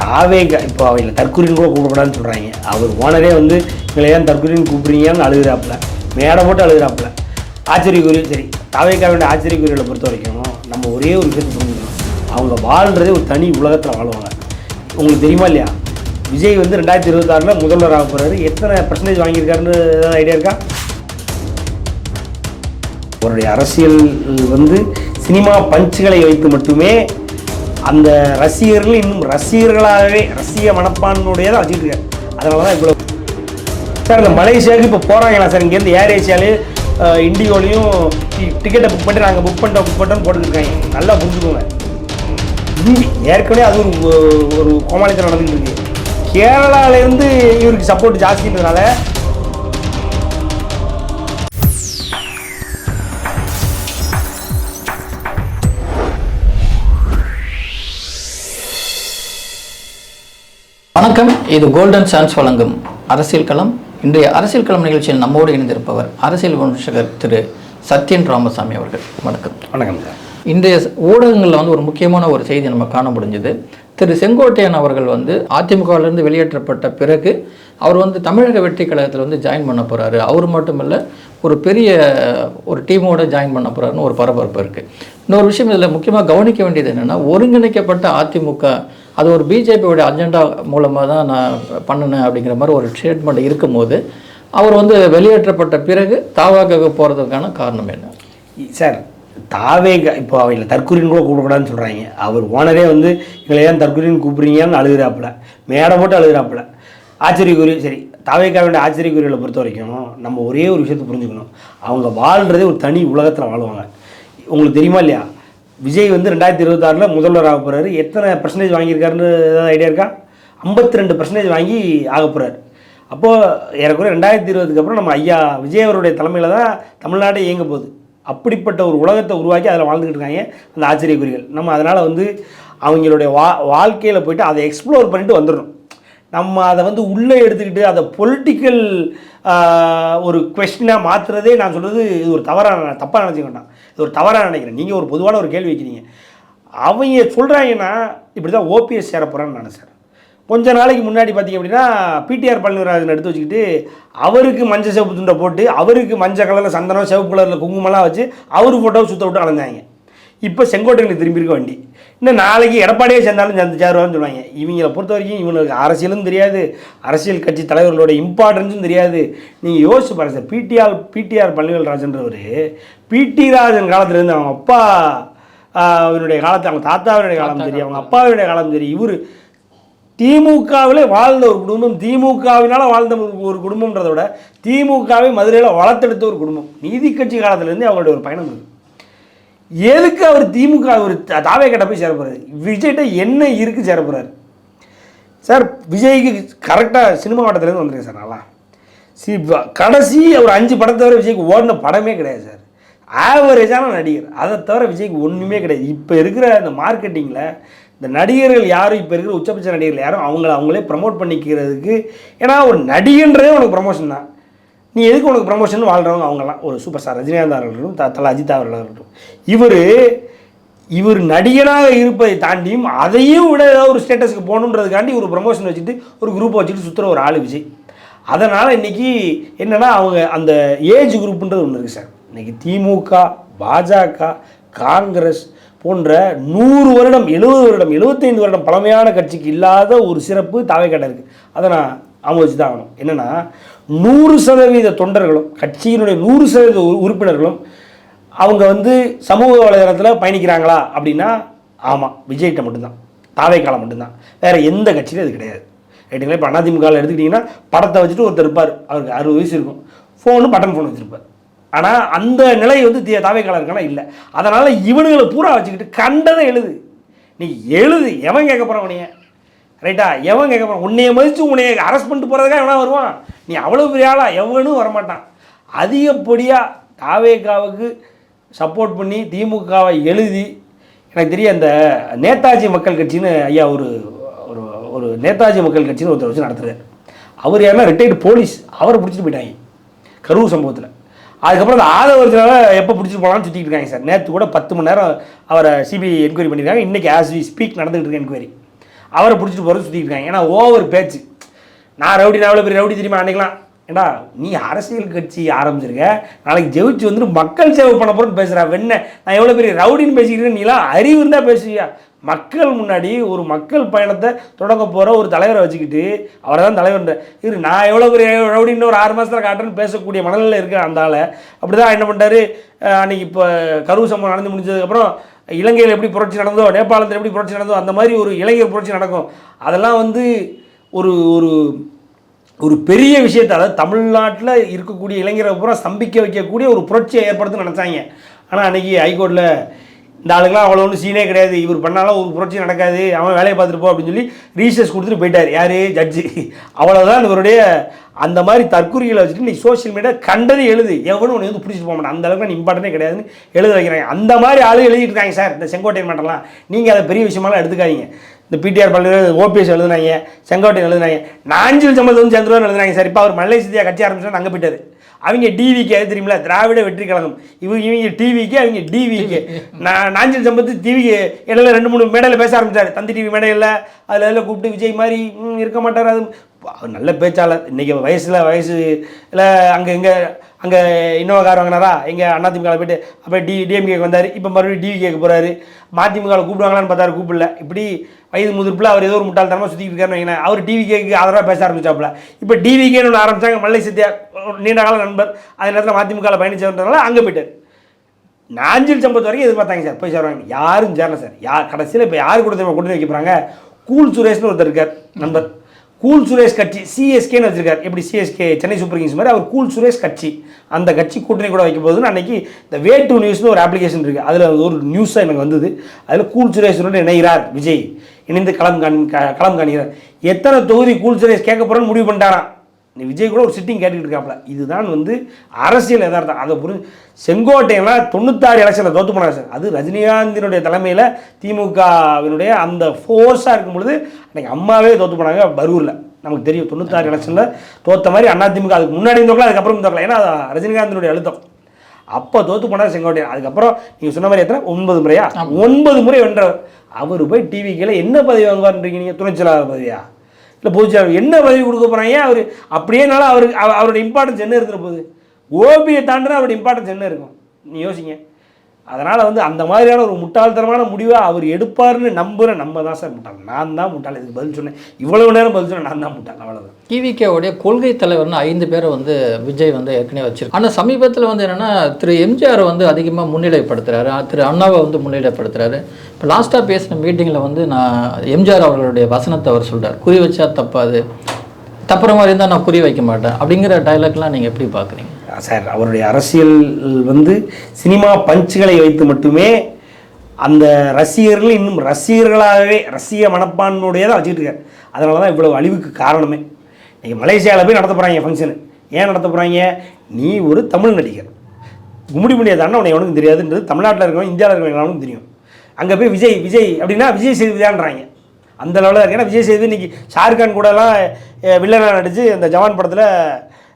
தாவேக இப்போ அவங்க தற்கொலைன்னு கூட கூப்பிடக்கூடாதுன்னு சொல்கிறாங்க அவர் ஓனரே வந்து இவங்களை ஏன் தற்கொலைன்னு கூப்பிட்றீங்கன்னு அழுகிறாப்புல. மேடை போட்டு அழுகிறாப்புல. ஆச்சரியக்குரிய சரி தாவேக்காவுடைய ஆச்சரியக்குரியலை பொறுத்த வரைக்கும் நம்ம ஒரே ஒரு விஷயத்தை புரிஞ்சுக்கணும். அவங்க வாழ்கிறதே ஒரு தனி உலகத்தில் வாழ்வாங்க. உங்களுக்கு தெரியுமா இல்லையா? விஜய் வந்து ரெண்டாயிரத்தி இருபத்தாறில் முதல்வர் ஆக போகிறாரு எத்தனை பர்சன்டேஜ் வாங்கியிருக்காருன்னு ஏதாவது ஐடியா இருக்கா? அவருடைய அரசியல் வந்து சினிமா பஞ்சுகளை வைத்து மட்டுமே அந்த ரசிகர்கள் இன்னும் ரசிகர்களாகவே ரசிக மனப்பான்மையுடைய தான் வச்சுட்டு இருக்காரு அதனால தான் இவ்வளோ சார் இந்த மலேசியாவுக்கு இப்போ போகிறாங்களா சார்? இங்கேருந்து ஏர் ஏசியாலே இண்டிகோலையும் டிக்கெட்டை புக் பண்ணி நாங்கள் புக் பண்ணிட்டோம் புக் பண்ணிட்டோம் போட்டுருக்காங்க நல்லா புரிஞ்சுக்கோங்க. இந்தி ஏற்கனவே அது ஒரு ஒரு கோமாளித்தனம் நடந்துட்டு இருக்கு. கேரளாவிலேருந்து இவருக்கு சப்போர்ட் ஜாஸ்தின்றதுனால வணக்கம். இது கோல்டன் சான்ஸ் வழங்கும் அரசியல் களம். இன்றைய அரசியல் களம் நிகழ்ச்சியில் நம்மோடு இணைந்திருப்பவர் அரசியல் விமர்சகர் திரு சத்யன் ராமசாமி அவர்கள். வணக்கம். வணக்கம் இன்றைய ஊடகங்களில் வந்து ஒரு முக்கியமான ஒரு செய்தி நம்ம காண முடிஞ்சது. திரு செங்கோட்டையன் அவர்கள் வந்து அதிமுகவிலிருந்து வெளியேற்றப்பட்ட பிறகு அவர் வந்து தமிழக வெற்றி கழகத்தில் வந்து ஜாயின் பண்ண போகிறாரு அவர் மட்டும் இல்லை ஒரு பெரிய ஒரு டீமோட ஜாயின் பண்ண போகிறாருன்னு ஒரு பரபரப்பு இருக்குது இன்னொரு விஷயம் இதில் முக்கியமாக கவனிக்க வேண்டியது என்னென்னா ஒருங்கிணைக்கப்பட்ட அதிமுக அது ஒரு பிஜேபியோட அஜெண்டா மூலமாக தான் நான் பண்ணினேன் அப்படிங்கிற மாதிரி ஒரு ஸ்டேட்மெண்ட் இருக்கும்போது அவர் வந்து வெளியேற்றப்பட்ட பிறகு தாவாக்கு போகிறதுக்கான காரணம் என்ன? சார் தாவேக இப்போ அவங்கள தற்கொலைன்னு கூட கூப்பிடக்கூடாதுன்னு சொல்கிறாங்க அவர் ஓனரே வந்து எங்களை ஏன் தற்கொலைன்னு கூப்பிடுறீங்கன்னு அழுகிறாப்புல. மேடை போட்டு அழுகிறாப்புல. ஆச்சரியக்குரிய சரி தாவேக்காவுடைய ஆச்சரியக்குரியலை பொறுத்த வரைக்கும் நம்ம ஒரே ஒரு விஷயத்தை புரிஞ்சுக்கணும். அவங்க வாழ்கிறதே ஒரு தனி உலகத்தில் வாழ்வாங்க. உங்களுக்கு தெரியுமா இல்லையா? விஜய் வந்து ரெண்டாயிரத்தி இருபத்தாறில் முதல்வர் ஆக போகிறாரு எத்தனை பர்சன்டேஜ் வாங்கியிருக்காருன்னு ஏதாவது ஐடியா இருக்கா? ஐம்பத்தி ரெண்டு பர்சன்டேஜ் வாங்கி ஆக போகிறாரு அப்போது ஏறக்குறைய ரெண்டாயிரத்தி இருபதுக்கு அப்புறம் நம்ம ஐயா விஜய் அவருடைய தலைமையில் தான் தமிழ்நாடே இயங்க போகுது. அப்படிப்பட்ட ஒரு உலகத்தை உருவாக்கி அதில் வாழ்ந்துக்கிட்டு இருக்காங்க அந்த ஆச்சரியக்குறிகள். நம்ம அதனால் வந்து அவங்களுடைய வா வாழ்க்கையில் போயிட்டு அதை எக்ஸ்ப்ளோர் பண்ணிட்டு வந்துடணும். நம்ம அதை வந்து உள்ளே எடுத்துக்கிட்டு அதை பொலிட்டிக்கல் ஒரு கொஷினாக மாற்றுறதே நான் சொல்கிறது இது ஒரு தவறான தப்பாக நினச்சிக்க வேண்டாம். இது ஒரு தவறாக நினைக்கிறேன். நீங்கள் ஒரு பொதுவான ஒரு கேள்வி வைக்கிறீங்க. அவங்க சொல்கிறாங்கன்னா இப்படி தான் ஓபிஎஸ் சேர போகிறான்னு நான் சார். கொஞ்ச நாளைக்கு முன்னாடி பார்த்தீங்க அப்படின்னா பிடிஆர் பழனிராஜன் எடுத்து வச்சுக்கிட்டு அவருக்கு மஞ்சள் சிவப்பு துண்டை போட்டு அவருக்கு மஞ்சள் கலரில் சந்தனம் சிவப்பு கலரில் குங்குமம்லாம் வச்சு அவர் ஃபோட்டோவை சுத்த விட்டு அலைஞ்சாங்க இப்போ செங்கோட்டையில் திரும்பி இருக்க வண்டி. இன்னும் நாளைக்கு எடப்பாடியே சேர்ந்தாலும் சேர்ந்து சேருவான்னு சொல்லுவாங்க. இவங்களை பொறுத்த வரைக்கும் இவங்களுக்கு அரசியலும் தெரியாது. அரசியல் கட்சி தலைவர்களோட இம்பார்ட்டன்ஸும் தெரியாது. நீங்கள் யோசிச்சு பாருங்க சார். பிடிஆர் பிடிஆர் பழனிவேல்ராஜன்றவர் பிடி ராஜன் காலத்துலேருந்து அவங்க அப்பா அவருடைய காலத்து அவங்க தாத்தாவுடைய காலம் தெரியும். அவங்க அப்பாவுடைய காலம் தெரியும். இவர் திமுகவிலே வாழ்ந்த ஒரு குடும்பம். திமுகவினால வாழ்ந்த ஒரு- ஒரு குடும்பம்ன்றதை விட திமுகவை மதுரையில் வளர்த்தெடுத்த ஒரு குடும்பம். நீதி கட்சி காலத்துலேருந்து அவங்களுடைய ஒரு பயணம் இருக்குது எதுக்கு அவர் திமுக ஒரு தாவே கட்ட போய் சேர போகிறாரு விஜய்கிட்ட என்ன இருக்கு சேர போகிறாரு சார் விஜய்க்கு கரெக்டாக சினிமா வட்டத்துலேருந்து வந்திருக்கேன் சார் நல்லா. சி கடைசி ஒரு அஞ்சு படத்தை தவிர விஜய்க்கு ஓடின படமே கிடையாது சார். ஆவரேஜான நடிகர். அதை தவிர விஜய்க்கு ஒன்றுமே கிடையாது. இப்போ இருக்கிற அந்த மார்க்கெட்டிங்கில் இந்த நடிகர்கள் யாரும் இப்போ இருக்கிற உச்சபட்ச நடிகர்கள் யாரும் அவங்கள அவங்களே ப்ரமோட் பண்ணிக்கிறதுக்கு ஏன்னா ஒரு நடிகன்றதே உனக்கு ப்ரமோஷன் தான். நீ எதுக்கு உனக்கு ப்ரமோஷன் வாழ்கிறவங்க அவங்கெல்லாம்? ஒரு சூப்பர் ஸ்டார் ரஜினிகாந்த் அவர்களும் த தலை அஜித் அவர்களாக இருக்கட்டும் இவர் இவர் நடிகனாக இருப்பதை தாண்டியும் அதையும் விட ஏதாவது ஒரு ஸ்டேட்டஸ்க்கு போகணுன்றதுக்காண்டி ஒரு ப்ரமோஷன் வச்சுட்டு ஒரு குரூப்பை வச்சுட்டு சுற்றுற ஒரு ஆள் விஜய். அதனால் இன்றைக்கி என்னென்னா அவங்க அந்த ஏஜ் குரூப்புன்றது ஒன்று இருக்குது சார். இன்றைக்கி திமுக பாஜக காங்கிரஸ் போன்ற நூறு வருடம் எழுபது வருடம் எழுபத்தைந்து வருடம் பழமையான கட்சிக்கு இல்லாத ஒரு சிறப்பு தாவைக்கட்டை இருக்குது அதை நான் அவங்க வச்சு தான் ஆகணும். என்னென்னா நூறு சதவீத தொண்டர்களும் கட்சியினுடைய நூறு சதவீத உறுப்பினர்களும் அவங்க வந்து சமூக வலைதளத்தில் பயணிக்கிறாங்களா அப்படின்னா ஆமாம் விஜய்கிட்ட மட்டும்தான். தாவை மட்டும்தான். வேறு எந்த கட்சியிலும் அது கிடையாது. ரைட்டுங்களா இப்போ அதிமுகவில் எடுத்துக்கிட்டிங்கன்னா படத்தை வச்சுட்டு ஒருத்தர் இருப்பார். அவருக்கு அறுபது வயசு இருக்கும். ஃபோனு பட்டன் ஃபோன் வச்சுருப்பார். ஆனால் அந்த நிலை வந்து தே தாவை காலம் இல்லை. அதனால் இவனுங்களை பூரா வச்சுக்கிட்டு கண்டதை எழுது. நீ எழுது. எவன் கேட்க போகிறவனையே ரைட்டா எவன் கேட்க போகிறான் உன்னைய மதித்து உன்னைய அரெஸ்ட் பண்ணிட்டு போகிறதுக்காக எவனா வருவான்? நீ அவ்வளோ பெரிய ஆளா? எவனும் வரமாட்டான். அதிகப்படியாக தாவேகாவுக்கு சப்போர்ட் பண்ணி திமுகவை எழுதி எனக்கு தெரிய அந்த நேதாஜி மக்கள் கட்சின்னு ஐயா ஒரு ஒரு ஒரு நேதாஜி மக்கள் கட்சின்னு ஒருத்தர் வச்சு நடத்துகிறார் அவர் யாருன்னா ரிட்டையர்டு போலீஸ் அவரை பிடிச்சிட்டு போயிட்டாங்க. கரூர் சம்பவத்தில். அதுக்கப்புறம் அந்த ஆதவர்ஜனால எப்போ பிடிச்சிட்டு போகலான்னு சுற்றிட்டு இருக்காங்க சார். நேற்று கூட பத்து மணி நேரம் அவரை சிபிஐ என்கொயரி பண்ணியிருக்காங்க இன்றைக்கி ஆஸ் வி ஸ்பீக் நடந்துகிட்டு இருக்க என்கொயரி அவரை பிடிச்சிட்டு போகிறது சுற்றிட்டு இருக்காங்க. ஏன்னா ஓவர் பேச்சு நான் ரவுடி நான் எவ்வளோ பெரிய ரவுடி தெரியுமா? அன்றைக்கலாம் ஏண்டா நீ அரசியல் கட்சி ஆரம்பிச்சிருக்க. நாளைக்கு ஜெயிச்சு வந்துட்டு மக்கள் சேவை பண்ண போகிறேன்னு பேசுகிறா வெண்ண நான் எவ்வளோ பெரிய ரவுடின்னு பேசிக்கிறேன் நீலாம் அறிவு இருந்தால் பேசுவியா? மக்கள் முன்னாடி ஒரு மக்கள் பயணத்தை தொடங்க போகிற ஒரு தலைவரை வச்சுக்கிட்டு அவரை தான் தலைவர் இரு நான் எவ்வளோ பெரிய ரவுடின்னு ஒரு ஆறு மாதத்தில் காட்டுறேன்னு பேசக்கூடிய மனநிலையில் இருக்கேன் அந்த ஆளை அப்படி தான் என்ன பண்ணுறாரு அன்றைக்கி இப்போ கருவு சம்பவம் நடந்து முடிஞ்சதுக்கப்புறம் இலங்கையில் எப்படி புரட்சி நடந்தோ நேபாளத்தில் எப்படி புரட்சி நடந்தோ அந்த மாதிரி ஒரு இளைஞர் புரட்சி நடக்கும். அதெல்லாம் வந்து ஒரு ஒரு ஒரு பெரிய விஷயத்தை அதாவது தமிழ்நாட்டில் இருக்கக்கூடிய இளைஞரை பூரா ஸ்தம்பிக்க வைக்கக்கூடிய ஒரு புரட்சியை ஏற்படுத்த நினச்சாங்க. ஆனால் அன்றைக்கி ஹைகோர்ட்டில் இந்த ஆளுக்கெல்லாம் அவ்வளோ ஒன்றும் சீனே கிடையாது. இவர் பண்ணாலும் ஒரு புரட்சி நடக்காது. அவன் வேலையை பார்த்துட்டு போ அப்படின்னு சொல்லி ரீசர்ச் கொடுத்துட்டு போயிட்டார். யார்? ஜட்ஜி அவ்வளோதான் இவருடைய அந்த மாதிரி தற்குறிகளை வச்சுட்டு நீ சோஷியல் மீடியா கண்டது எழுது. எவனும் உன்னை வந்து பிடிச்சிட்டு போக மாட்டான். அந்த அளவுக்கு நான் இம்பார்ட்டனே கிடையாதுன்னு எழுத வைக்கிறாங்க. அந்த மாதிரி ஆளு எழுதிட்டு இருக்காங்க சார் இந்த செங்கோட்டையன் மாட்டலாம் நீங்கள் அதை பெரிய விஷயமாலாம் எடுத்துக்காதீங்க. இந்த பிடிஆர் பல்வேறு ஓபிஎஸ் எழுதுனாங்க. செங்கோட்டையன் எழுதுனாங்க. நாஞ்சில் சம்பந்தம் வந்து சந்திரன் எழுதுனாங்க சார் இப்போ அவர் மல்லை சித்தியா கட்சி ஆரம்பிச்சா அங்கே போயிட்டார். அவங்க டிவிக்கு அது தெரியுமில திராவிட வெற்றி கழகம். இவங்க இவங்க டிவிக்கு அவங்க டிவிக்கு நான் நாஞ்சில் சம்பத்து டிவிக்கு இடையில ரெண்டு மூணு மேடையில் பேச ஆரம்பிச்சார். தந்தி டிவி மேடையில் அதில் எல்லாம் கூப்பிட்டு விஜய் மாதிரி இருக்க மாட்டார். அது அவர் நல்ல பேச்சாளர். இன்றைக்கி வயசில் வயசு இல்லை அங்கே இங்கே அங்கே இன்னோவா கார் வாங்கினாரா? எங்கே அதிமுக போயிட்டு அப்போ டி டிஎம்கேக்கு வந்தார். இப்போ மறுபடியும் டிவி கேட்க போகிறாரு மதிமுகவில் கூப்பிடுவாங்களான்னு பார்த்தாரு கூப்பிடல. இப்படி வயது முதிர்ப்பில் அவர் ஏதோ ஒரு முட்டாள்தனமாக சுற்றிட்டு இருக்காருன்னு அவர் டிவி கேக்கு ஆதரவாக பேச ஆரம்பிச்சாப்புல. இப்போ டிவிகேன்னு ஒன்று ஆரம்பிச்சாங்க. மல்லை சத்யா நீண்ட கால நண்பர். அதே நேரத்தில் மதிமுகவில் பயணிச்சவன்றதுனால அங்கே போயிட்டார். நாஞ்சில் சம்பத் வரைக்கும் எதிர்பார்த்தாங்க சார். போய் சேருவாங்க யாரும் சேரல சார். யார் கடைசியில் இப்போ யார் கூட தெரியுமா கொண்டு வைக்க போகிறாங்க கூல் சுரேஷ்னு ஒருத்தர் இருக்கார் நண்பர். கூல் சுரேஷ் கட்சி சிஎஸ்கேன்னு வச்சிருக்காரு. எப்படி சிஎஸ்கே சென்னை சூப்பர் கிங்ஸ் மாதிரி அவர் கூல் சுரேஷ் கட்சி. அந்த கட்சி கூட்டணி கூட வைக்க போகுதுன்னு அன்னைக்கு இந்த வே டூ நியூஸ்னு ஒரு அப்ளிகேஷன் இருக்குது அதில் ஒரு நியூஸாக எனக்கு வந்தது. அதில் கூல் சுரேஷனுடன் இணைகிறார் விஜய். இணைந்து களம் காண் க- களம் காணுகிறார். எத்தனை தொகுதி கூல் சுரேஷ் கேட்க போகிறோன்னு முடிவு பண்ணிட்டாரான் விஜய் கூட ஒரு சிட்டிங் கேட்டுக்கிட்டு இருக்காப்ல. இதுதான் வந்து அரசியல் யதார்த்தம். அதை புரிஞ்சு செங்கோட்டையெல்லாம் தொண்ணூத்தாறு எலெக்ஷனில் தோத்து போனார் சார். அது ரஜினிகாந்தினுடைய தலைமையில் திமுகவினுடைய அந்த ஃபோர்ஸாக இருக்கும் பொழுது அன்றைக்கி அம்மாவே தோத்து போனாங்க பரூரில். நமக்கு தெரியும். தொண்ணூத்தாறு எலெக்ஷனில் தோத்த மாதிரி அதிமுக அதுக்கு முன்னாடி தோக்கலாம் அதுக்கப்புறம் தோக்கலாம் ஏன்னா ரஜினிகாந்தினுடைய அழுத்தம். அப்போ தோத்து போனார் செங்கோட்டையன். அதுக்கப்புறம் நீங்கள் சொன்ன மாதிரி எத்தனை? ஒன்பது முறையா? ஒன்பது முறை வென்றவர். அவர் போய் டிவி கீழே என்ன பதவி வாங்குவார்ன்றீங்க நீங்கள் துணைச் செயலாளர் பதவியா இல்லை பொதுச்செயலாளர் என்ன பதவி கொடுக்க போகிறாங்க ஏன் அவர் அப்படியேனால அவருக்கு அவ- அவரோட இம்பார்ட்டன்ஸ் என்ன இருக்கிற போகுது ஓபியை தாண்டினா அவரோட இம்பார்ட்டன்ஸ் என்ன இருக்கும்? நீ யோசிங்க. அதனால் வந்து அந்த மாதிரியான ஒரு முட்டாள்தனமான முடிவை அவர் எடுப்பார்னு நம்புகிற நம்ம தான் சார் முட்டாள். நான் தான் முட்டாள். இதுக்கு பதில் சொன்னேன். இவ்வளவு நேரம் பதில் சொன்னேன். நான் தான் முட்டாள். அவ்வளோதான் டிவிகேவுடைய கொள்கை தலைவர்னு ஐந்து பேரை வந்து விஜய் வந்து ஏற்கனவே வச்சிருக்கு ஆனால் சமீபத்தில் வந்து என்னென்னா திரு எம்ஜிஆர் வந்து அதிகமாக முன்னிலைப்படுத்துகிறாரு திரு அண்ணாவை வந்து முன்னிலைப்படுத்துறாரு. இப்போ லாஸ்ட்டாக பேசின மீட்டிங்கில் வந்து நான் எம்ஜிஆர் அவர்களுடைய வசனத்தை அவர் சொல்கிறார் குறி வச்சா தப்பாது. தப்புற மாதிரி இருந்தால் நான் குறி வைக்க மாட்டேன். அப்படிங்கிற டைலாக்லாம் நீங்கள் எப்படி பார்க்குறீங்க சார் அவருடைய அரசியல் வந்து சினிமா பஞ்சுகளை வைத்து மட்டுமே அந்த ரசிகர்கள் இன்னும் ரசிகர்களாகவே ரசிக மனப்பான்மையுடைய தான் வச்சுக்கிட்டு இருக்காரு. அதனால தான் இவ்வளோ அழிவுக்கு காரணமே. இன்றைக்கி மலேசியாவில் போய் நடத்த போகிறாங்க ஃபங்க்ஷனு ஏன் நடத்த போகிறாங்க நீ ஒரு தமிழ் நடிகர். கும்மிடி முடியாதான்னு உனக்கு எவனுக்கும் தெரியாதுன்றது தமிழ்நாட்டில் இருக்கவங்க இந்தியாவில் இருக்கிறவங்களுக்கும் தெரியும். அங்கே போய் விஜய் விஜய் அப்படின்னா விஜய் செய்துதான்றாங்க அந்த லெவலில் இருக்கு ஏன்னா விஜய் சேது இன்றைக்கி ஷாருக்கான் கூடலாம் வில்லனாக நடித்து அந்த ஜவான் படத்தில்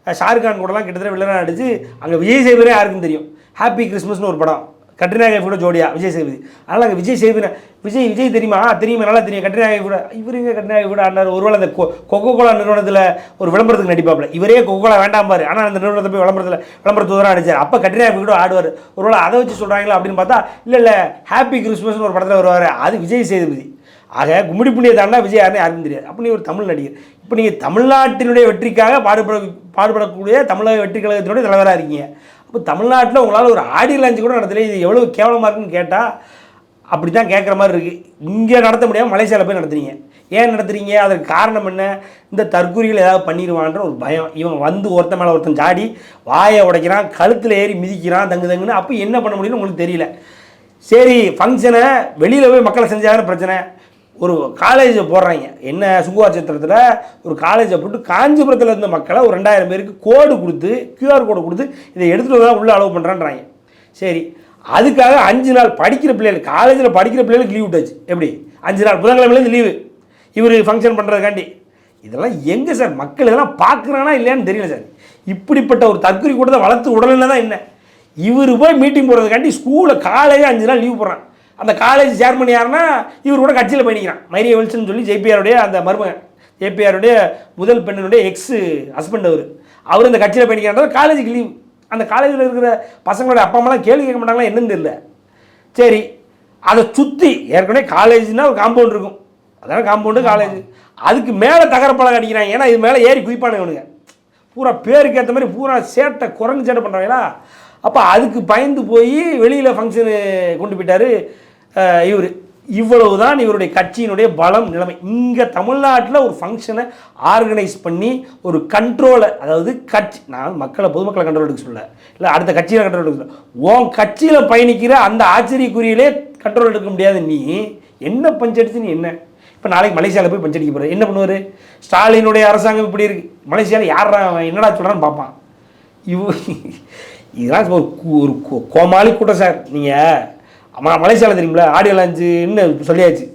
ஷாருக்கான் கூடலாம் கிட்டத்தட்ட வில்லனாக நடிச்சு அங்கே விஜய் சேதுபதியே யாருக்கும் தெரியும். ஹாப்பி கிறிஸ்மஸ்னு ஒரு படம். கட்ரினா கைஃப் கூட ஜோடியா விஜய் சேதுபதி அதனால் அங்கே விஜய் சேதுபதி விஜய் விஜய் தெரியுமா? தெரியுமா நல்லா தெரியும். கட்ரினா கைஃப் கூட இவருங்க கட்ரினா கைஃப் கூட ஆனார் ஒருவேளை அந்த கொக்கோ கோலா நிறுவனத்தில் ஒரு விளம்பரத்துக்கு நடிப்பாப்ல. இவரே கொக்கோ கோலா வேண்டாம் பாரு. ஆனால் அந்த நிறுவனத்தை போய் விளம்பரத்தில் விளம்பரத்து தூதராக அடிச்சார் அப்போ கட்ரினா கைஃப் கூட ஆடுவார். ஒருவேளை அதை வச்சு சொல்கிறாங்களா அப்படின்னு பார்த்தா இல்லை இல்லை ஹாப்பி கிறிஸ்மஸ்னு ஒரு படத்தில் வருவார். அது விஜய் சேதுபதி. ஆக கும்மிடி புண்ணிய தாண்டா விஜய் யாருன்னு யாருக்கும் தெரியாது. அப்போ நீ ஒரு தமிழ் நடிகர். இப்போ நீங்கள் தமிழ்நாட்டினுடைய வெற்றிக்காக பாடுபட பாடுபடக்கூடிய தமிழக வெற்றி கழகத்தினுடைய தலைவராக இருக்கீங்க. அப்போ தமிழ்நாட்டில் உங்களால் ஒரு ஆடியோ லான்ச் கூட நடத்தல இது எவ்வளோ கேவலமாக இருக்குன்னு கேட்டால் அப்படி தான் கேட்குற மாதிரி இருக்குது இங்கே நடத்த முடியாமல் மலேசியாவில் போய் நடத்துறீங்க. ஏன் நடத்துகிறீங்க அதற்கு காரணம் என்ன? இந்த தற்கூரிகள் ஏதாவது பண்ணிடுவான்ற ஒரு பயம். இவன் வந்து ஒருத்தன் மேலே ஒருத்தன் ஜாடி வாயை உடைக்கிறான் கழுத்தில் ஏறி மிதிக்கிறான் தங்கு தங்குன்னு. அப்போ என்ன பண்ண முடியும்னு உங்களுக்கு தெரியல. சரி ஃபங்க்ஷனை வெளியில் போய் மக்களை செஞ்சாலும் பிரச்சனை? ஒரு காலேஜை போடுறாங்க. என்ன சுங்குவார் சித்திரத்தில்? ஒரு காலேஜை போட்டு காஞ்சிபுரத்தில் இருந்த மக்களை ஒரு ரெண்டாயிரம் பேருக்கு கோடு கொடுத்து கியூஆர் கோடு கொடுத்து இதை எடுத்துகிட்டு தான் உள்ளே அலோவ் பண்ணுறான்றாங்க சரி. அதுக்காக அஞ்சு நாள் படிக்கிற பிள்ளைகள் காலேஜில் படிக்கிற பிள்ளைகளுக்கு லீவ் விட்டாச்சு. எப்படி? அஞ்சு நாள் புதன்கிழமையிலேருந்து லீவு இவர் ஃபங்க்ஷன் பண்ணுறதுக்காண்டி இதெல்லாம் எங்கே சார் மக்கள் இதெல்லாம் பார்க்குறானா இல்லையான்னு தெரியல சார் இப்படிப்பட்ட ஒரு தற்கொலை கூட்டத்தை வளர்த்து உடலில் தான் என்ன? இவர் போய் மீட்டிங் போடுறதுக்காண்டி ஸ்கூலில் காலையே அஞ்சு நாள் லீவ் போடுறான். அந்த காலேஜ் சேர்மன் யாருன்னா இவர் கூட கட்சியில் பயணிக்கிறான் மைரிய வில்சன் சொல்லி ஜேபிஆருடைய அந்த மருமகன். ஜேபிஆருடைய முதல் பெண்ணினுடைய எக்ஸ் ஹஸ்பண்ட் அவர். அவர் இந்த கட்சியில் பயணிக்கிறார் காலேஜுக்கு லீவ் அந்த காலேஜில் இருக்கிற பசங்களோட அப்பா அம்மாலாம் கேள்வி கேட்க மாட்டாங்களா என்னன்னு தெரியல. சரி அதை சுற்றி ஏற்கனவே காலேஜ்னா ஒரு காம்பவுண்ட் இருக்கும். அதான காம்பவுண்டு காலேஜ் அதுக்கு மேலே தகரப்பழம் அடிக்கிறாங்க ஏன்னா இது மேலே ஏறி குதிப்பானுங்க பூரா பேருக்கு ஏற்ற மாதிரி பூரா சேட்டை குரங்கு சேட்டை பண்ணுறாங்களா அப்போ அதுக்கு பயந்து போய் வெளியில் ஃபங்க்ஷனு கொண்டு போயிட்டாரு. இவர் இவ்வளவு தான் இவருடைய கட்சியினுடைய பலம் நிலைமை. இங்கே தமிழ்நாட்டில் ஒரு ஃபங்க்ஷனை ஆர்கனைஸ் பண்ணி ஒரு கண்ட்ரோலை அதாவது கட்சி நான் மக்களை பொதுமக்களை கண்ட்ரோல் எடுக்க சொல்ல இல்லை அடுத்த கட்சியில் கண்ட்ரோல் எடுக்க சொல்ல உன் கட்சியில் பயணிக்கிற அந்த ஆச்சரியக்குறியிலே கண்ட்ரோல் எடுக்க முடியாது. நீ என்ன பஞ்சடிச்சு நீ என்ன? இப்போ நாளைக்கு மலேசியாவில் போய் பஞ்சடிக்க போகிற என்ன பண்ணுவார்? ஸ்டாலினுடைய அரசாங்கம் இப்படி இருக்குது மலேசியாவில் யார் அவன் என்னடா சொல்கிறான்னு பார்ப்பான். இவ இதெல்லாம் ஒரு ஒரு கோ- கோமாளி கூட்டம் சார். நீங்கள் மலேசியாவில் தெரியுங்களா ஆடியோ லான்ச்சுன்னு சொல்லியாச்சு.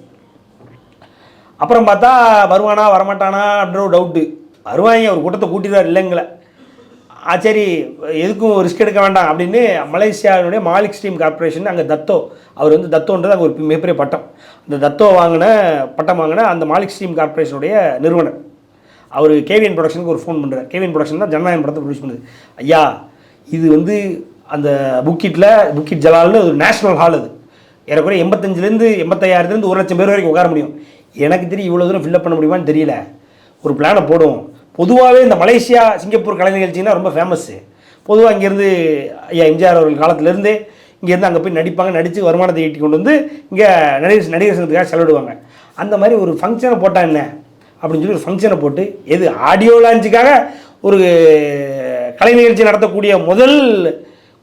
அப்புறம் பார்த்தா வருவானா வரமாட்டானா அப்படின்ற ஒரு டவுட்டு வருவாங்க ஒரு கூட்டத்தை கூட்டிடுவார் இல்லைங்கள. ஆ சரி எதுக்கும் ரிஸ்க் எடுக்க வேண்டாம் அப்படின்னு மலேசியாவினுடைய மாலிக் ஸ்ட்ரீம் கார்பரேஷன் அங்கே தத்தோ அவர் வந்து தத்தோன்றது அங்கே ஒரு மிகப்பெரிய பட்டம். அந்த தத்தோ வாங்கின பட்டம் வாங்கின அந்த மாலிக் ஸ்ட்ரீம் கார்ப்பரேஷனுடைய நிறுவனர். அவர் கேவிஎன் ப்ரொடக்ஷனுக்கு ஒரு ஃபோன் பண்ணுறார் கேவிஎன் ப்ரொடக்ஷன் தான் ஜனநாயகம் படத்தை ப்ரொடியூஸ் பண்ணுது. ஐயா இது வந்து அந்த புக்கிட்டில் புக்கிட் ஜலால்னு ஒரு நேஷனல் ஹால் அது. ஏறக்குறைய எண்பத்தஞ்சிலேருந்து எண்பத்தையாயிரத்துலேருந்து ஒரு லட்சம் பேர் வரைக்கும் உட்கார முடியும். எனக்கு தெரியும் இவ்வளோ தூரம் ஃபில்லப் பண்ண முடியுமான்னு தெரியல. ஒரு பிளானை போடுவோம். பொதுவாகவே இந்த மலேசியா சிங்கப்பூர் கலை நிகழ்ச்சின்னா ரொம்ப ஃபேமஸ்ஸு பொதுவாக இங்கேருந்து ஐயா எம்ஜிஆர் அவர்கள் காலத்திலேருந்து இங்கேருந்து அங்கே போய் நடிப்பாங்க. நடித்து வருமானத்தை ஈட்டி கொண்டு வந்து இங்கே நடிகர் நடிகர் சங்கத்துக்காக செலவிடுவாங்க. அந்த மாதிரி ஒரு ஃபங்க்ஷனை போட்டால் என்ன? அப்படின்னு சொல்லி ஒரு ஃபங்க்ஷனை போட்டு எது ஆடியோ லான்ச்சுக்காக ஒரு கலை நிகழ்ச்சி நடத்தக்கூடிய முதல்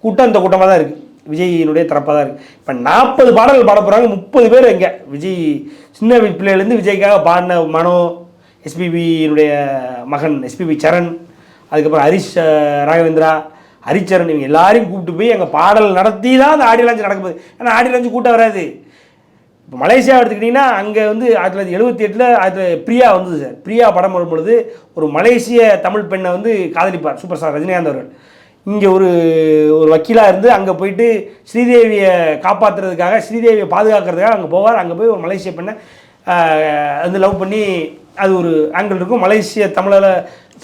கூட்டம் இந்த கூட்டமாக தான் இருக்குது விஜயினுடைய தரப்பாக தான் இருக்குது இப்போ நாற்பது பாடல்கள் பாட போகிறாங்க முப்பது பேர் இங்கே. விஜய் சின்ன பிள்ளையிலேருந்து விஜய்க்காக பாடின மனோ எஸ்பிபியினுடைய மகன் எஸ்பிபி சரண் அதுக்கப்புறம் ஹரிஷ் ராகவேந்திரா ஹரிச்சரன் இவங்க எல்லாரையும் கூப்பிட்டு போய் அங்கே பாடல் நடத்தி தான் அந்த ஆடியோ லான்ச் நடக்குது ஏன்னா ஆடியோ லான்ச் கூட்டம் வராது. இப்போ மலேசியா எடுத்துக்கிட்டிங்கன்னா அங்கே வந்து ஆயிரத்தி தொள்ளாயிரத்தி எழுபத்தி எட்டில் ஆயிரத்தி பிரியா வந்தது சார். பிரியா படம் வரும் பொழுது ஒரு மலேசிய தமிழ் பெண்ணை வந்து காதலிப்பார். சூப்பர் ஸ்டார் ரஜினிகாந்த் அவர்கள். இங்கே ஒரு ஒரு வக்கீலாக இருந்து அங்கே போயிட்டு ஸ்ரீதேவியை காப்பாற்றுறதுக்காக ஸ்ரீதேவியை பாதுகாக்கிறதுக்காக அங்கே போவார். அங்கே போய் ஒரு மலேசிய பெண்ணை வந்து லவ் பண்ணி அது ஒரு ஆங்கிள் இருக்கும். மலேசிய தமிழில்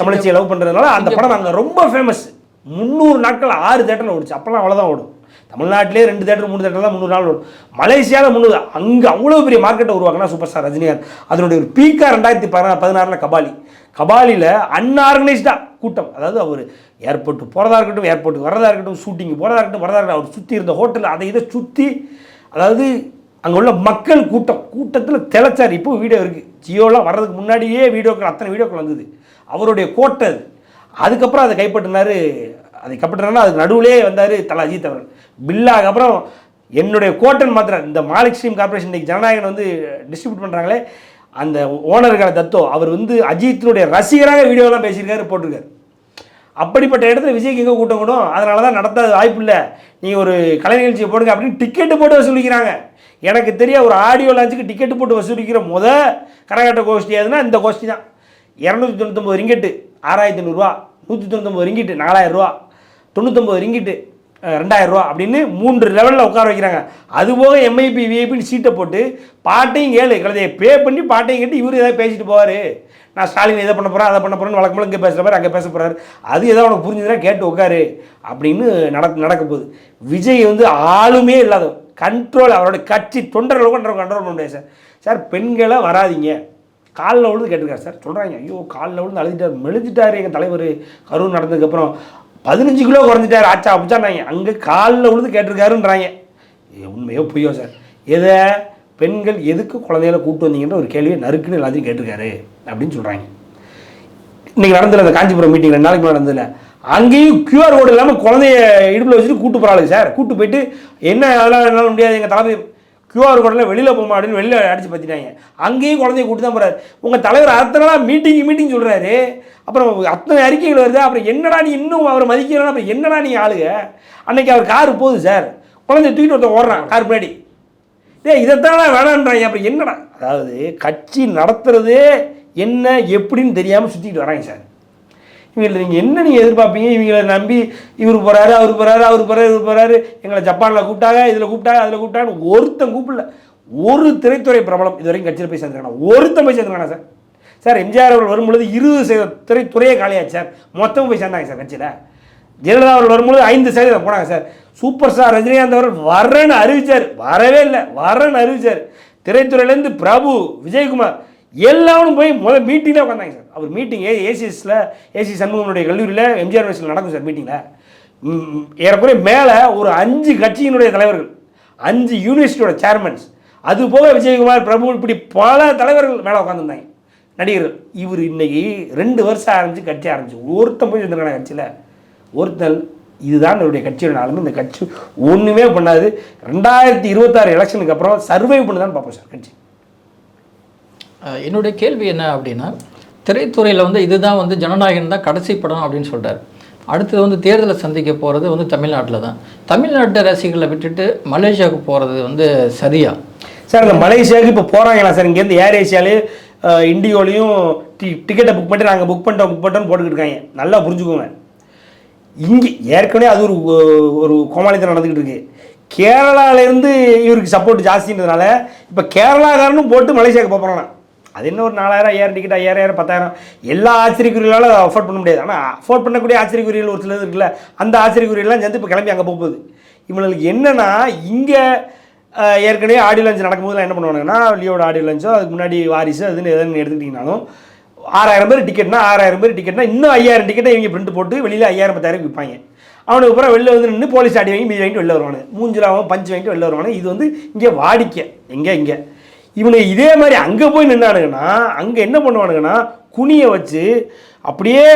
தமிழச்சியை லவ் பண்ணுறதுனால அந்த படம் அங்கே ரொம்ப ஃபேமஸ் முந்நூறு நாட்கள் ஆறு தேட்டரில் ஓடிச்சு. அப்போல்லாம் அவ்வளோதான் ஓடும். தமிழ்நாட்டிலே ரெண்டு தேட்டர் மூணு தேட்டர் தான் முந்நூறு நாள் ஓடும். மலேசியாவில் முந்நூறு அங்கே அவ்வளோ பெரிய மார்க்கெட்டை உருவாக்கினா சூப்பர் ஸ்டார் ரஜினிகாந்த். அதனுடைய ஒரு பீக்காக ரெண்டாயிரத்தி பதினா பதினாறில் கபாலி. கபாலியில் அன்ஆர்கனைஸ்டாக கூட்டம். அதாவது அவர் ஏர்போர்ட்டு போகிறதா இருக்கட்டும் ஏர்போர்ட்டுக்கு வரதா இருக்கட்டும் ஷூட்டிங் போகிறதா இருக்கட்டும் வரதா இருக்கட்டும் அவர் சுற்றி இருந்த ஹோட்டல் அதை இதை சுற்றி அதாவது அங்கே உள்ள மக்கள் கூட்டம். கூட்டத்தில் தெளச்சார் இப்போ வீடியோ இருக்குது ஜியோலாம் வர்றதுக்கு முன்னாடியே வீடியோக்கள் அத்தனை வீடியோக்கள் வந்தது. அவருடைய கோட்டை அது. அதுக்கப்புறம் அதை கைப்பற்றினார் அதை கைப்பற்றினா அதுக்கு நடுவிலே வந்தார் தலா அஜித் அவர்கள். பில்லாக அப்புறம் என்னுடைய கோட்டன் மாத்திரம் இந்த மாலிக் ஸ்ட்ரீம் கார்பரேஷன் இன்னைக்கு ஜனநாயகன் வந்து டிஸ்ட்ரிபியூட் பண்ணுறாங்களே அந்த ஓனருக்கான தத்தோ அவர் வந்து அஜித்தினுடைய ரசிகராக வீடியோலாம் பேசியிருக்காரு போட்டிருக்காரு. அப்படிப்பட்ட இடத்துல விஜய்க்கு எங்கே கூட்டம் கூடும்? அதனால தான் நடத்தாத வாய்ப்பு இல்லை. நீங்கள் ஒரு கலை நிகழ்ச்சியை போடுங்க அப்படின்னு டிக்கெட்டு போட்டு வசூலிக்கிறாங்க. எனக்கு தெரிய ஒரு ஆடியோ லான்ச்சுக்கு டிக்கெட்டு போட்டு வசூலிக்கிற முத கரகாட்ட கோஷ்டி எதுனா இந்த கோஷ்டி தான். இரநூத்தி தொண்ணூத்தொம்பது ரிங்கெட்டு ஆறாயிரத்தி தொண்ணூறுரூவா நூற்றி தொண்ணூத்தொம்பது ரிங்கிட்டு நாலாயிரம் ரூபா. தொண்ணூத்தொம்பது ரிங்கிட்டு அஹ், ரெண்டாயிரம் ரூபா அப்படின்னு மூன்று லெவலில் உட்கார வைக்கிறாங்க. அதுபோக எம்ஐபி விஐபின்னு சீட்டை போட்டு பாட்டையும் கேளு. கழுதையை பே பண்ணி பாட்டையும் கேட்டு இவர் ஏதாவது பேசிட்டு போவார். நான் ஸ்டாலின் இதை பண்ண போகிறேன் அதை பண்ண போகிறேன்னு வழக்கம்போல இங்கே பேசுகிற மாதிரி அங்கே பேச போகிறாரு அது ஏதோ உனக்கு புரிஞ்சுதுன்னா கேட்டு உட்காரு அப்படின்னு நடக்க நடக்க போகுது. விஜய் வந்து ஆளுமே இல்லாத கண்ட்ரோல் அவரோட கட்சி தொண்டர்கள் கூட கண்ட்ரோல் பண்ண முடியாது சார். சார் பெண்களை வராதீங்க. காலில் விழுந்து கேட்டிருக்காரு சார். சொல்கிறாங்க ஐயோ காலில் விழுந்து அழுதுட்டார் மெழுதிட்டார் எங்கள் தலைவர். கரூர் நடந்ததுக்கப்புறம் பதினஞ்சு கிலோ குறைஞ்சிட்டார். ஆச்சா அப்படிச்சாங்க அங்கே காலில் விழுந்து கேட்டிருக்காருன்றாங்க. உண்மையோ பொய்யோ சார்? எதை பெண்கள் எதுக்கு குழந்தைகளை கூப்பிட்டு வந்தீங்கன்ற ஒரு கேள்வியை நறுக்குன்னு எல்லாத்தையும் கேட்டிருக்காரு அப்படின்னு சொல்கிறாங்க இன்றைக்கி நடந்ததில்ல அந்த காஞ்சிபுரம் மீட்டிங் ரெண்டு நாளைக்கு முன்னாடி நடந்ததில்ல அங்கேயும் கியூஆர் கோடு இல்லாமல் குழந்தைய இடுப்பில் வச்சுட்டு கூட்டு போகிறாங்க சார். கூட்டு போயிட்டு என்ன அதெல்லாம் என்னால் முடியாது எங்கள் தளபதி கியூஆர் கோடில் வெளியில் போக மாட்டேன்னு வெளியில் அடிச்சு பார்த்துட்டாங்க அங்கேயும் குழந்தைய கூட்டு தான் போகிறாரு உங்கள் தலைவர் அத்தனை நாள் மீட்டிங் மீட்டிங் சொல்கிறாரு அப்புறம் அத்தனை அறிக்கைகள் வருது. அப்புறம் என்னடா நீ இன்னும் அவரை மதிக்கலாம் அப்புறம் என்னடா நீ ஆளுங்க அன்னைக்கு அவர் காரு போகுது சார். குழந்தைய தூக்கிட்டு ஒருத்தன் ஓடுறான் கார் முன்னாடி ஏ இதைத்தான் வேணான்றாங்க. அப்புறம் என்னடா? அதாவது கட்சி நடத்துறது என்ன எப்படின்னு தெரியாமல் சுற்றிக்கிட்டு வராங்க சார். இவங்களை நீங்கள் என்ன நீங்கள் எதிர்பார்ப்பீங்க? இவங்களை நம்பி இவர் போகிறாரு அவர் போகிறாரு அவர் போகிறாரு இவர் போகிறாரு எங்களை ஜப்பானில் கூப்பிட்டாங்க இதில் கூப்பிட்டாங்க அதில் கூப்பிட்டாங்க ஒருத்தன் கூப்பிடல. ஒரு திரைத்துறை பிரபலம் இது வரைக்கும் கட்சியில் போய் சேர்ந்துருக்கானா? ஒருத்தன் போய் சேர்ந்துருக்கானா சார்? சார் எம்ஜிஆர் அவர்கள் வரும்பொழுது இருபது சதவீத திரைத்துறையே காலியாச்சு சார். மொத்தமும் போய் சேர்ந்தாங்க சார் கட்சியில். ஜெயலலிதா அவர்கள் வரும்பொழுது ஐந்து சதவீதம் போனாங்க சார். சூப்பர் ஸ்டார் ரஜினிகாந்த் அவர்கள் வரேன்னு அறிவிச்சார். வரவே இல்லை வரேன்னு அறிவிச்சார். திரைத்துறையிலேருந்து பிரபு விஜயகுமார் எல்லாரும் போய் முதல் மீட்டிங்கில் உட்காந்தாங்க சார். அவர் மீட்டிங் ஏ ஏசிஎஸில் ஏசி சண்முகனுடைய கல்லூரியில் எம்ஜிஆர் யூனிவர்சிட்டியில் நடக்கும் சார் மீட்டிங்கில் ஏறக்குறைய மேலே ஒரு அஞ்சு கட்சியினுடைய தலைவர்கள் அஞ்சு யூனிவர்சிட்டியோட சேர்மன்ஸ் அது போக விஜயகுமார் பிரபு இப்படி பல தலைவர்கள் மேலே உட்காந்துருந்தாங்க நடிகர்கள். இவர் இன்னைக்கு ரெண்டு வருஷம் ஆரம்பிச்சு கட்சி ஆரம்பிச்சு. ஒருத்தன் போய் இருந்திருக்கான கட்சியில். ஒருத்தன் இதுதான் என்னுடைய கட்சியோட நிலைமை இந்த கட்சி ஒன்றுமே பண்ணாது. ரெண்டாயிரத்தி இருபத்தாறு எலெக்ஷனுக்கு அப்புறம் சர்வை பண்ணுதான்னு பார்ப்போம் சார் கட்சி. என்னுடைய கேள்வி என்ன அப்படின்னா திரைத்துறையில் வந்து இதுதான் வந்து ஜனநாயகம் தான் கடைசி படம் அப்படின்னு சொல்கிறார் அடுத்தது வந்து தேர்தலை சந்திக்க போகிறது வந்து தமிழ்நாட்டில் தான். தமிழ்நாட்டு ரசிகர்களை விட்டுட்டு மலேசியாவுக்கு போகிறது வந்து சரியா? சார் இந்த மலேசியாவுக்கு இப்போ போகிறாங்களா சார்? இங்கேருந்து ஏர் ஏசியாலே இண்டிகோலையும் டி டிக்கெட்டை புக் பண்ணிட்டு நாங்கள் புக் பண்ணிட்டோம் புக் பண்ணிட்டோம்னு போட்டுக்கிட்டு இருக்காங்க. நல்லா புரிஞ்சுக்கோங்க. இங்கே ஏற்கனவே அது ஒரு ஒரு கோமாளித்தனம் நடந்துக்கிட்டு இருக்குது கேரளாவிலேருந்து இவருக்கு சப்போர்ட் ஜாஸ்தின்றதுனால இப்போ கேரளாக்காரனும் போட்டு மலேசியாவுக்கு போகிறானா அது இன்னும் ஒரு நாலாயிரம் ஐயாயிரம் டிக்கெட் ஐயாயிரம் பத்தாயிரம்? எல்லா ஆச்சரியக்குறிகளால் அஃபோர்ட் பண்ண முடியாது. ஆனால் அஃபோர்ட் பண்ணக்கூடிய ஆச்சரியக்குறிகள் ஒரு சிலது இருக்குல்ல அந்த ஆச்சரியக்குறியெல்லாம் சேர்ந்து இப்போ கிளம்பி அங்கே போகுது இவங்களுக்கு என்னன்னா இங்கே ஏற்கனவே ஆடியோ லஞ்ச் நடக்கும்போதுலாம் என்ன பண்ணுவாங்கன்னா லியோட ஆடியோ லஞ்சோ அதுக்கு முன்னாடி வாரிசு அதுன்னு எதுன்னு எடுத்துக்கிட்டிங்கனாலும் ஆறாயிரம் பேர் டிக்கெட்னா ஆறாயிரம் பேர் டிக்கெட்னா இன்னும் ஐயாயிரம் டிக்கெட்டை இவங்க பிரிண்ட் போட்டு வெளியில் ஐயாயிரம் பத்தாயிரம் விற்பாங்க அவனுக்கு அப்புறம் வெளில வந்து நின்று போலீஸ் ஆடி வாங்கி மீதி வாங்கிட்டு வெளில வருவானு. மூஞ்சிலாவும் பஞ்சு வாங்கிட்டு வெளில வருவானு. இது வந்து இங்கே வாடிக்கை. எங்கே இங்கே. இவனுக்கு இதே மாதிரி அங்கே போய் நின்னானுங்கன்னா அங்கே என்ன பண்ணுவானுங்கன்னா குனியை வச்சு அப்படியே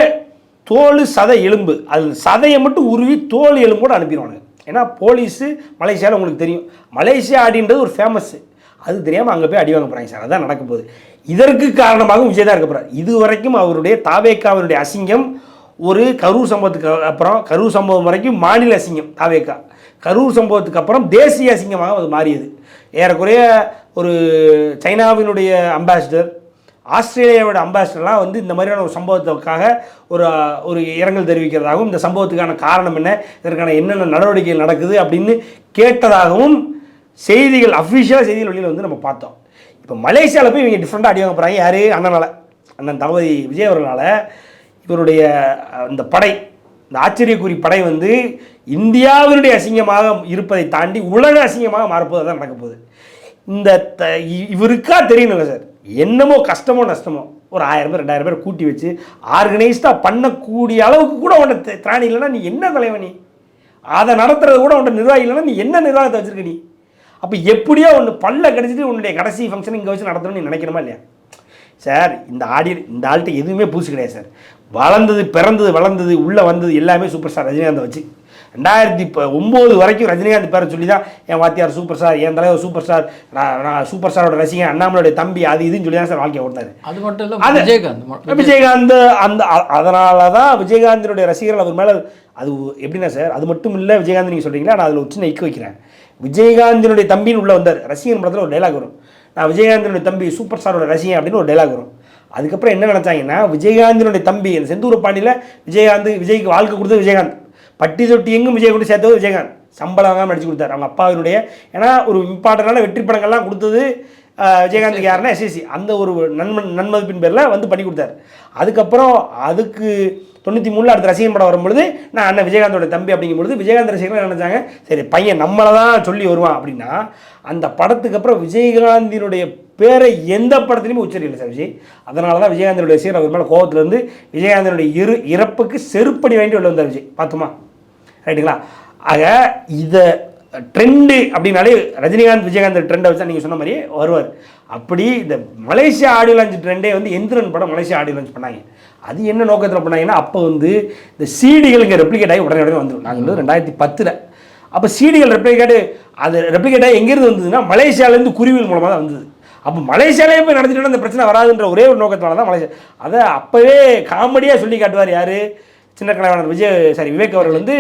தோல் சதை எலும்பு. அது சதையை மட்டும் உருவி தோல் எலும்போடு அனுப்பிடுவானுங்க. ஏன்னா போலீஸு மலேசியாவில் உங்களுக்கு தெரியும். மலேசியா அப்படின்றது ஒரு ஃபேமஸ்ஸு அது தெரியாமல் அங்கே போய் அடி வாங்க போகிறாங்க சார். அதான் நடக்க போகுது. இதற்கு காரணமாக விஜய் தான் இருக்க போகிறார் இது வரைக்கும் அவருடைய தாவேக்காவினுடைய அசிங்கம் ஒரு கரூர் சம்பவத்துக்கு அப்புறம் கரூர் சம்பவம் வரைக்கும் மாநில அசிங்கம் தாவேக்கா. கரூர் சம்பவத்துக்கு அப்புறம் தேசிய அசிங்கமாக அது மாறியது. ஏறக்குறைய ஒரு சைனாவினுடைய அம்பாசிடர் ஆஸ்திரேலியாவோட அம்பாசிடர்லாம் வந்து இந்த மாதிரியான ஒரு சம்பவத்துக்காக ஒரு ஒரு இரங்கல் தெரிவிக்கிறதாகவும் இந்த சம்பவத்துக்கான காரணம் என்ன இதற்கான என்னென்ன நடவடிக்கைகள் நடக்குது அப்படின்னு கேட்டதாகவும் செய்திகள் அஃபிஷியலாக செய்திகள் வெளியில் வந்து நம்ம பார்த்தோம். இப்போ மலேசியாவில் போய் இவங்க டிஃப்ரெண்ட்டாக அடி வாங்க போகிறாங்க யார்? அண்ணனால். அண்ணன் தளபதி விஜய் அவர்களால் இவருடைய இந்த படை இந்த ஆச்சரியக்குறி படை வந்து இந்தியாவினுடைய அசிங்கமாக இருப்பதை தாண்டி உலக அசிங்கமாக மாறப்போது தான் நடக்க போகுது. இந்த த இ- இவருக்கா தெரியணுங்க சார். என்னமோ கஷ்டமோ நஷ்டமோ ஒரு ஆயிரம் பேர் ரெண்டாயிரம் பேர் கூட்டி வச்சு ஆர்கனைஸ்டாக பண்ணக்கூடிய அளவுக்கு கூட உன்னை திராணி இல்லைன்னா நீ என்ன தலைவன் நீ? அதை நடத்துறது கூட உன்ட்ட நிர்வாகி இல்லைன்னா நீ என்ன நிர்வாகத்தை வச்சிருக்க நீ? அப்போ எப்படியோ ஒன்று பல்ல கிடச்சிட்டு உன்னுடைய கடைசி ஃபங்க்ஷன் இங்கே வச்சு நடத்தணும்னு நீ நினைக்கணுமா இல்லையா? சார் இந்த ஆடியன் இந்த ஆள்கிட்ட எதுவுமே புதுசு கிடையாது சார். வளர்ந்தது பிறந்தது வளர்ந்தது உள்ளே வந்தது எல்லாமே சூப்பர் ஸ்டார் ரஜினிகாந்தை வச்சு. ரெண்டாயிரத்தி இப்போ ஒம்பது வரைக்கும் ரஜினிகாந்த் பேரை சொல்லி தான் என் வாத்தியார் சூப்பர் ஸ்டார் என் தலைவர் சூப்பர் ஸ்டார் நான் நான் சூப்பர் ஸ்டாரோட ரசிகன் அண்ணாமலையோட தம்பி அது இதுன்னு சொல்லி தான் சார் வாழ்க்கையை ஓட்டினார். அது மட்டும் இல்லை அது- விஜயகாந்த் விஜயகாந்த். அந்த அதனால தான் விஜயகாந்தினுடைய ரசிகர்கள் அவர் மேலே அது எப்படின்னா சார் அது மட்டும் இல்லை விஜயகாந்த் நீங்கள் சொல்கிறீங்களா நான் அதில் ஒரு சின்ன இக்கு வைக்கிறேன். விஜயகாந்தினுடைய தம்பின்னு உள்ளே வந்தார் ரசிகன் படத்தில் ஒரு டைலாக் வரும். நான் விஜயகாந்தினுடைய தம்பி சூப்பர் ஸ்டாரோட ரசிகன் அப்படின்னு ஒரு டைலாக் வரும். அதுக்கப்புறம் என்ன நினச்சாங்கன்னா விஜயகாந்தினுடைய தம்பி அந்த செந்தூர பாண்டியில் விஜயகாந்த் விஜய்க்கு வாழ்க்கை கொடுத்தது விஜயகாந்த். பட்டி தொட்டி எங்கும் விஜய் கொண்டு சேர்த்தது விஜயகாந்த். சம்பளம் வாங்காமல் நடிச்சு கொடுத்தார். அவங்க அப்பாவினுடைய ஏன்னா ஒரு இம்பார்ட்டண்டான வெற்றி படங்கள்லாம் கொடுத்தது விஜயகாந்த் விஜயகாந்துக்கு யாருன்னா எஸ்எஸ்சி அந்த ஒரு நன்மன் நன்மதிப்பின் பேரில் வந்து பண்ணி கொடுத்தாரு. அதுக்கப்புறம் அதுக்கு தொண்ணூற்றி மூணில் அடுத்த ரசிகன் படம் வரும்பொழுது நான் அண்ணன் விஜயகாந்தோட தம்பி அப்படிங்கும்பொழுது விஜயகாந்த் ரசிகர்கள் என்ன நினைச்சாங்க சரி பையன் நம்மளை தான் சொல்லி வருவான் அப்படின்னா அந்த படத்துக்கு அப்புறம் விஜயகாந்தினுடைய பேரை எந்த படத்துலையுமே உச்சரிக்கல சார் விஜய். அதனால தான் விஜயகாந்தினுடைய சீர் அவர் மேலே கோபத்துலேருந்து விஜயகாந்தனுடைய இரு இறப்புக்கு செருப்படி வாங்கிட்டு வெளில வந்தார் விஜய். பார்த்துமா ரைட்டுங்களா? ஆக இதை ட்ரெண்டு அப்படின்னாலே ரஜினிகாந்த் விஜயகாந்த் ட்ரெண்டை வச்சா நீங்கள் சொன்ன மாதிரியே வருவார். அப்படி இந்த மலேசியா ஆடியோ லான்ச் ட்ரெண்டே வந்து எந்திரன் படம் மலேசியா ஆடியோ லான்ச் பண்ணாங்க. அது என்ன நோக்கத்தில் பண்ணாங்கன்னா அப்போ வந்து இந்த சீடிகள் இங்கே ரெப்ளிகேட் ஆகி உடனே உடனே வந்துடும் நாங்கள் வந்து ரெண்டாயிரத்தி பத்தில். அப்போ சீடிகள் ரெப்ளிகேட் அது ரெப்ளிகேட் ஆகி எங்கேருந்து வந்ததுன்னா மலேசியாவிலேருந்து குருவியல் மூலமாக தான் வந்தது. அப்போ மலேசியாலே போய் நடத்திட்டு இந்த பிரச்சனை வராதுன்ற ஒரே ஒரு நோக்கத்தினால தான் மலேசியா அதை அப்போவே காமெடியாக சொல்லி காட்டுவார் யார்? சின்ன கலைவாணர் விஜய் சாரி விவேக் அவர்கள் வந்து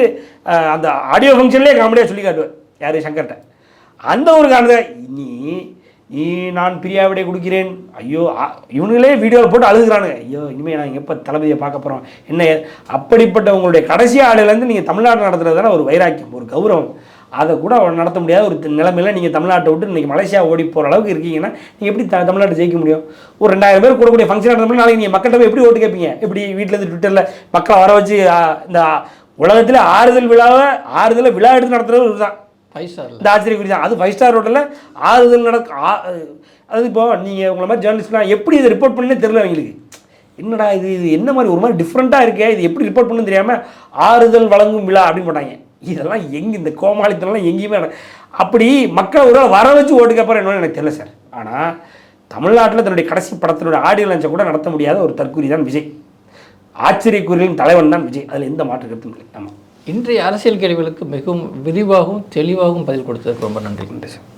அந்த ஆடியோ ஃபங்க்ஷன்லேயே காமெடியாக சொல்லி காட்டுவார். யார்? சங்கர்கிட்ட. அந்த ஒரு காரணத்தை நீ நீ நான் பிரியாவிடை கொடுக்கிறேன். ஐயோ ஆ, இவனுங்களே வீடியோவில் போட்டு அழுகுறானுங்க. ஐயோ இனிமேல் நான் எப்போ தளபதியை பார்க்க போகிறோம் என்ன அப்படிப்பட்ட உங்களுடைய கடைசி ஆடையிலேருந்து நீங்கள் தமிழ்நாடு நடத்துறது ஒரு வைராக்கியம் ஒரு கௌரவம். அதை கூட அவன் நடத்த முடியாத ஒரு நிலைமையில் நீங்கள் தமிழ்நாட்டை விட்டு இன்றைக்கி மலேசியா ஓடி போகிற அளவுக்கு இருக்கீங்கன்னா நீங்கள் எப்படி த தமிழ்நாட்டை ஜெயிக்க முடியும்? ஒரு ரெண்டாயிரம் பேர் கூடக்கூடிய ஃபங்க்ஷன் நடத்தணும் நாளைக்கு நீங்கள் மக்கள்கிட்ட போய் எப்படி ஓட்டு கேட்பீங்க? எப்படி வீட்டிலேருந்து ட்விட்டரில் மக்களை வர வச்சு இந்த உலகத்தில் ஆறுதல் விழாவை ஆறுதலை விழா எடுத்து நடத்துகிறது தான் இந்த ஆச்சரிய குறி தான் அது ஃபைவ் ஸ்டார் ஹோட்டலில் ஆறுதல் நடக்க அது இப்போ நீங்கள் உங்களை மாதிரி ஜேர்னலிஸ்ட்லாம் எப்படி இதை ரிப்போர்ட் பண்ணே தெரியல அவங்களுக்கு. என்னடா இது இது என்ன மாதிரி ஒரு மாதிரி டிஃப்ரெண்ட்டாக இருக்கே இது எப்படி ரிப்போர்ட் பண்ணுன்னு தெரியாமல் ஆறுதல் வழங்கும் விழா அப்படின்னு போட்டாங்க. இதெல்லாம் எங்கே இந்த கோமாளித்தனம்லாம் எங்கேயுமே அப்படி மக்களை ஒரு வர வச்சு ஓட்டு கேட்பாரு என்னன்னு எனக்கு தெரியல சார். ஆனால் தமிழ்நாட்டில் தன்னுடைய கடைசி படத்தினுடைய ஆடியோ லஞ்சை கூட நடத்த முடியாத ஒரு தற்கூரி தான் விஜய். ஆச்சரியக்குறிகளின் தலைவன் தான் விஜய். அதில் எந்த மாற்று கருத்தும் இல்லை. ஆமாம் இன்றைய அரசியல் கேள்விகளுக்கு மிகவும் விரிவாகவும் தெளிவாகவும் பதில் கொடுத்ததுக்கு ரொம்ப நன்றி நன்றி சார்